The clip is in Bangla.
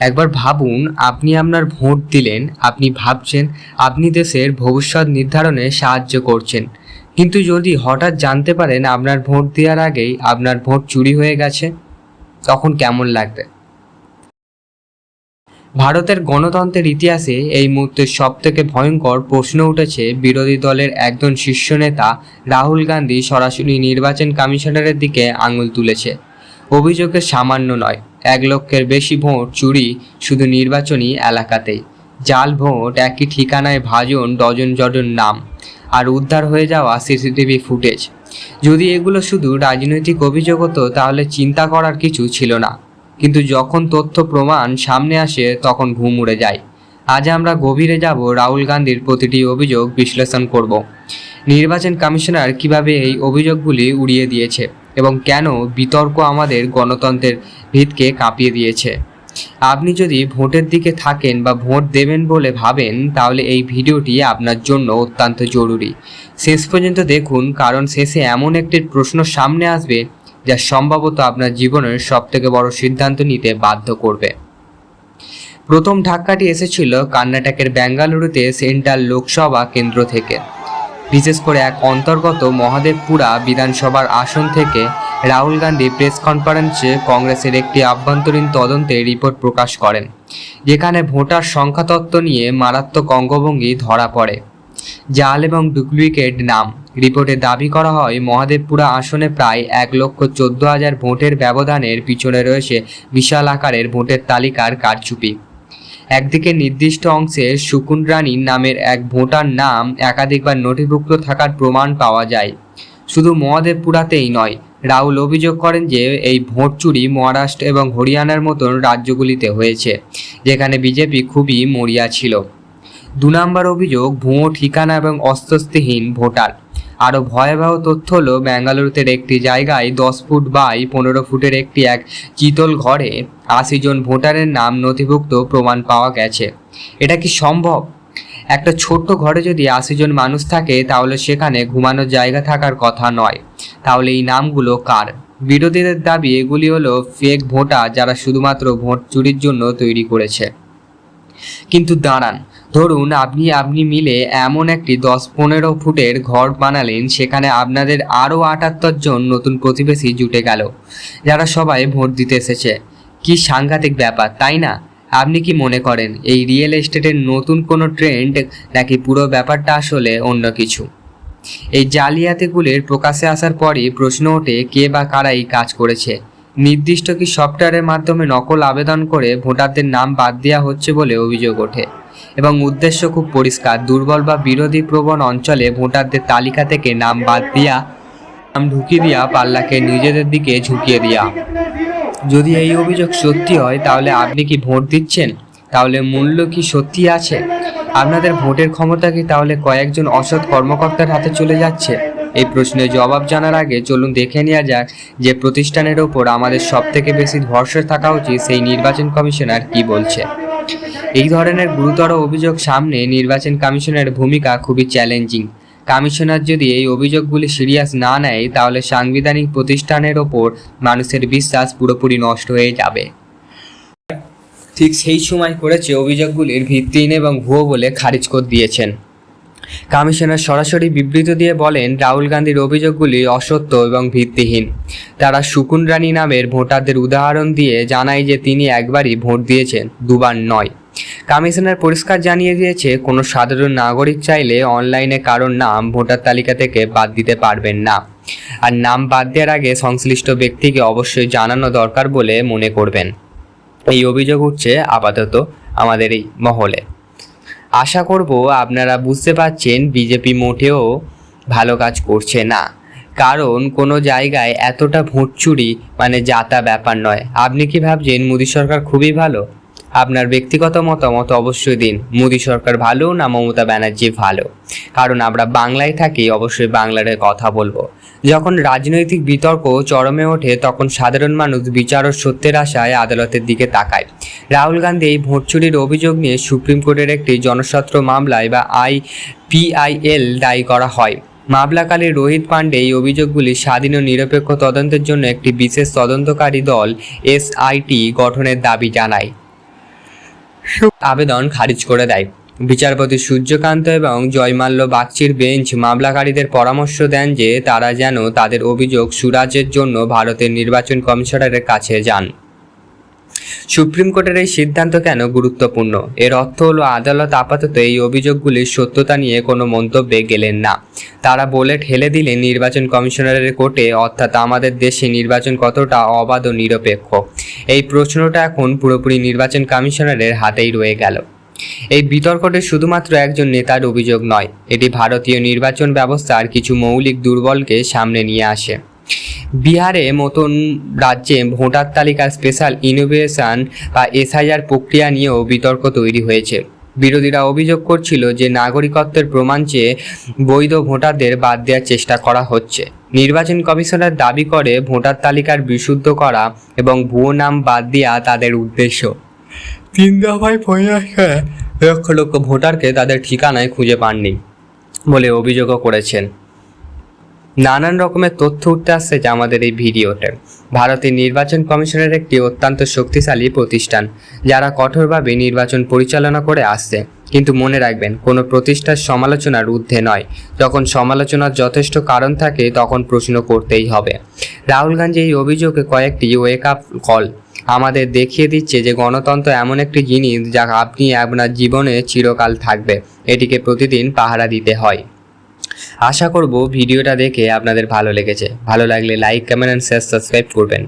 একবার ভাবুন, আপনি আপনার ভোট দিলেন, আপনি ভাবছেন আপনি দেশের ভবিষ্যৎ নির্ধারণে সাহায্য করছেন। কিন্তু যদি হঠাৎ জানতে পারেন আপনার ভোট দেওয়ার আগেই আপনার ভোট চুরি হয়ে গেছে, তখন কেমন লাগবে? ভারতের গণতন্ত্রের ইতিহাসে এই মুহূর্তে সব থেকে ভয়ঙ্কর প্রশ্ন উঠেছে বিরোধী দলের একজন শীর্ষ নেতা রাহুল গান্ধী সরাসরি নির্বাচন কমিশনারের দিকে আঙুল তুলেছে। অভিযোগের সামান্য নয়। এক লক্ষের বেশি ভোট চুরি শুধু নির্বাচনী এলাকাতেই। জাল ভোট একই ঠিকানায় ভাজন ডজন ডজন নাম, আর উদ্ধার হয়ে যাওয়া সিসিটিভি ফুটেজ। যদি এগুলো শুধু রাজনৈতিক অভিযোগ হতো, তাহলে চিন্তা করার কিছু ছিল না। কিন্তু যখন তথ্য প্রমাণ সামনে আসে, তখন ঘুম উড়ে যায়। আজ আমরা গভীরে যাব রাহুল গান্ধীর প্রতিটি অভিযোগ বিশ্লেষণ করব। নির্বাচন কমিশনার কীভাবে এই অভিযোগগুলি উড়িয়ে দিয়েছে? এবং কেন বিতর্ক আমাদের গণতন্ত্রের ভিতকে কাঁপিয়ে দিয়েছে। আপনি যদি ভোটের দিকে থাকেন বা ভোট দেবেন বলে ভাবেন, তাহলে এই ভিডিওটি আপনার জন্য অত্যন্ত জরুরি। শেষ পর্যন্ত দেখুন, কারণ শেষে এমন একটি প্রশ্ন সামনে আসবে, যা সম্ভবত আপনার জীবনের সবথেকে বড় সিদ্ধান্ত নিতে বাধ্য করবে। প্রথম ধাক্কাটি এসেছিল কর্ণাটকের বেঙ্গালুরুতে সেন্ট্রাল লোকসভা কেন্দ্র থেকে। বিশেষ করে এক অন্তর্গত মহাদেবপুরা বিধানসভার আসন থেকে রাহুল গান্ধী প্রেস কনফারেন্সে কংগ্রেসের একটি আভ্যন্তরীণ তদন্তে রিপোর্ট প্রকাশ করেন, যেখানে ভোটার সংখ্যাতত্ত্ব নিয়ে মারাত্মক অঙ্গভঙ্গি ধরা পড়ে। জাল এবং ডুপ্লিকেট নাম। রিপোর্টে দাবি করা হয়, মহাদেবপুরা আসনে প্রায় এক লক্ষ চোদ্দ হাজার ভোটের ব্যবধানের পিছনে রয়েছে বিশাল আকারের ভোটের তালিকার কারচুপি। একদিকে নির্দিষ্ট অংশে সুকুন রানী নামের এক ভোটার নাম একাধিকবার নথিভুক্ত থাকার প্রমাণ পাওয়া যায়। শুধু মহাদেবপুরাতেই নয়, রাহুল অভিযোগ করেন যে এই ভোট চুরি মহারাষ্ট্র এবং হরিয়ানার মতন রাজ্যগুলিতে হয়েছে, যেখানে বিজেপি খুবই মরিয়া ছিল। দু নম্বর অভিযোগ, ভুয়ো ঠিকানা এবং অস্বস্তিহীন ভোটার। আরও ভয়াবহ তথ্য হলো, ব্যাঙ্গালুরুতে একটি জায়গায় দশ ফুট বাই পনেরো ফুটের একটি এক চিতল ঘরে আশি জন ভোটারের নাম নথিভুক্ত প্রমাণ পাওয়া গেছে। এটা কি সম্ভব? একটা ছোট্ট ঘরে যদি আশি জন মানুষ থাকে, তাহলে সেখানে ঘুমানোর জায়গা থাকার কথা নয়। তাহলে এই নামগুলো কার? বিরোধীদের দাবি এগুলি হলো ফেক ভোটার যারা শুধুমাত্র ভোট চুরির জন্য তৈরি করেছে। কিন্তু দাঁড়ান ধরুন, আপনি আপনি মিলে এমন একটি দশ পনেরো ফুটের ঘর বানালেন, সেখানে আপনাদের আরও আটাত্তর জন নতুন প্রতিবেশী জুটে গেল, যারা সবাই ভোট দিতে এসেছে। কি সাংঘাতিক ব্যাপার, তাই না? আপনি কি মনে করেন, এই রিয়েল এস্টেটের নতুন কোনো ট্রেন্ড নাকি পুরো ব্যাপারটা আসলে অন্য কিছু? এই জালিয়াতিগুলির প্রকাশে আসার পরই প্রশ্ন ওঠে, কে বা কারা এই কাজ করেছে? নির্দিষ্ট কি সফটওয়্যারের মাধ্যমে নকল আবেদন করে ভোটারদের নাম বাদ দেওয়া হচ্ছে বলে অভিযোগ ওঠে। এবং উদ্দেশ্য খুব পরিষ্কার। দুর্বল বা বিরোধী প্রবণ অঞ্চলে ভোটারদের তালিকা থেকে নাম বাদ দিয়া, নাম ঢুকিয়ে দিয়া পাল্লাকে নিজেদের দিকে ঝুঁকিয়ে দিয়া। যদি এই অভিযোগ সত্যি হয়, তাহলে আপনি কি ভোট দিচ্ছেন? তাহলে মূল্য কি সত্যি আছে? আপনাদের ভোটের ক্ষমতা কি তাহলে কয়েকজন অসৎ কর্মকর্তার হাতে চলে যাচ্ছে? এই প্রশ্নের জবাব জানার আগে চলুন দেখে নেওয়া যাক যে প্রতিষ্ঠানের ওপর আমাদের সব থেকে বেশি ভরসা থাকা উচিত সেই নির্বাচন কমিশনার কি বলছে। এই ধরনের গুরুতর অভিযোগ সামনে নির্বাচন কমিশনের ভূমিকা খুবই চ্যালেঞ্জিং কমিশনার যদি এই অভিযোগগুলি সিরিয়াস না নেয়, তাহলে সাংবিধানিক প্রতিষ্ঠানের ওপর মানুষের বিশ্বাস পুরোপুরি নষ্ট হয়ে যাবে। ঠিক সেই সময় করেছে অভিযোগগুলির ভিত্তিহীন এবং ভুয়ো বলে খারিজ করে দিয়েছেন। কমিশনার সরাসরি বিবৃতি দিয়ে বলেন, রাহুল গান্ধীর অভিযোগগুলি অসত্য এবং ভিত্তিহীন। তারা সুকুন রানী নামের ভোটারদের উদাহরণ দিয়ে জানায় যে তিনি একবারই ভোট দিয়েছেন, দুবার নয়। কমিশনার পরিষ্কার জানিয়ে দিয়েছে, কোনো সাধারণ নাগরিক চাইলে অনলাইনে কারোর নাম ভোটার তালিকা থেকে বাদ দিতে পারবেন না। আর নাম বাদ দেওয়ার আগে সংশ্লিষ্ট ব্যক্তিকে অবশ্যই জানানো দরকার বলে মনে করবেন। এই অভিযোগ উঠছে আপাতত আমাদের এই মহলে। আশা করব আপনারা বুঝতে পারছেন বিজেপি মোটেও ভালো কাজ করছে না। কারণ কোনো জায়গায় এতটা ভোট চুরি মানে যাতা ব্যাপার নয়। আপনি কি ভাবছেন মোদী সরকার খুবই ভালো? আপনার ব্যক্তিগত মতামত অবশ্যই দিন। মোদী সরকার ভালো না মমতা ব্যানার্জি ভালো? কারণ আমরা বাংলায় থাকি, অবশ্যই বাংলার কথা বলব। যখন রাজনৈতিক বিতর্ক চরমে ওঠে, তখন সাধারণ মানুষ বিচার ও সত্যের আশায় আদালতের দিকে তাকায়। রাহুল গান্ধী এই ভোট চুরির অভিযোগ নিয়ে সুপ্রিম কোর্টের একটি জনস্বার্থ মামলায় বা আই পিআইএল দায়ী করা হয়। মামলাকালে রোহিত পাণ্ডে এই অভিযোগগুলি স্বাধীন ও নিরপেক্ষ তদন্তের জন্য একটি বিশেষ তদন্তকারী দল এসআইটি গঠনের দাবি জানায়। আবেদন খারিজ করে দেয়। বিচারপতি সূর্যকান্ত এবং জয়মাল্য বাগচির বেঞ্চ মামলাকারীদের পরামর্শ দেন যে তারা যেন তাদের অভিযোগ সুরাজের জন্য ভারতের নির্বাচন কমিশনারের কাছে যান। সুপ্রিম কোর্টের এই সিদ্ধান্ত কেন গুরুত্বপূর্ণ? এর অর্থ হলো, আদালত আপাতত এই অভিযোগগুলির সত্যতা নিয়ে কোনো মন্তব্যে গেলেন না। তারা বলে ঠেলে দিলেন নির্বাচন কমিশনারের কোর্টে, অর্থাৎ আমাদের দেশে নির্বাচন কতটা অবাধ ও নিরপেক্ষ। এই প্রশ্নটা এখন পুরোপুরি নির্বাচন কমিশনারের হাতেই রয়ে গেল। এই বিতর্কটি শুধুমাত্র একজন নেতার অভিযোগ নয়, এটি ভারতীয় নির্বাচন ব্যবস্থার কিছু মৌলিক দুর্বলকে সামনে নিয়ে আসে। বিহারে মতন রাজ্যে ভোটার তালিকার স্পেশাল ইনোভেশন বা এসআইআর প্রক্রিয়া নিয়েও বিতর্ক তৈরি হয়েছে। বিরোধীরা অভিযোগ করছিল যে নাগরিকত্বের প্রমাণ চেয়ে বৈধ ভোটারদের বাদ দেওয়ার চেষ্টা করা হচ্ছে। নির্বাচন কমিশনার দাবি করে ভোটার তালিকার বিশুদ্ধ করা এবং ভুয়ো নাম বাদ দেওয়া তাদের উদ্দেশ্য। তিন দফায় পরিষ্কার লক্ষ লক্ষ ভোটারকে তাদের ঠিকানায় খুঁজে পাননি বলে অভিযোগও করেছেন। নানান রকমের তথ্য উঠতে আসছে যে আমাদের এই ভিডিওতে। ভারতের নির্বাচন কমিশনের একটি অত্যন্ত শক্তিশালী প্রতিষ্ঠান, যারা কঠোরভাবে নির্বাচন পরিচালনা করে আসছে। কিন্তু মনে রাখবেন, কোনো প্রতিষ্ঠার সমালোচনার ঊর্ধ্বে নয়। যখন সমালোচনার যথেষ্ট কারণ থাকে, তখন প্রশ্ন করতেই হবে। রাহুল গান্ধী এই অভিযোগে কয়েকটি ওয়েক আপ কল আমাদের দেখিয়ে দিচ্ছে যে, গণতন্ত্র এমন একটি জিনিস যা আপনি আপনার জীবনে চিরকাল থাকবে। এটিকে প্রতিদিন পাহারা দিতে হয়। আশা করব ভিডিওটা দেখে আপনাদের ভালো লেগেছে। ভালো লাগলে like comment and share subscribe করবেন।